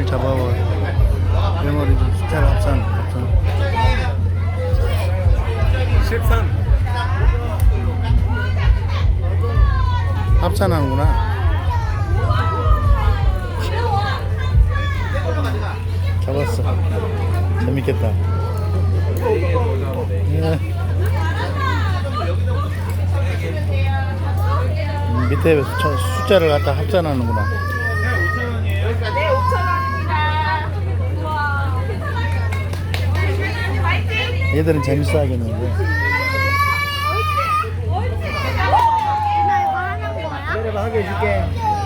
메모리를 잡아봐. 메모리 좀 숫자를 합산, 합산. 13 합산하는구나. 잡았어. 재밌겠다. 예. 음, 밑에 저 숫자를 갖다 합산하는구나. 얘들은 재밌어 하겠는데. 나 이거 하는 거야? 내려봐 하게 해줄게.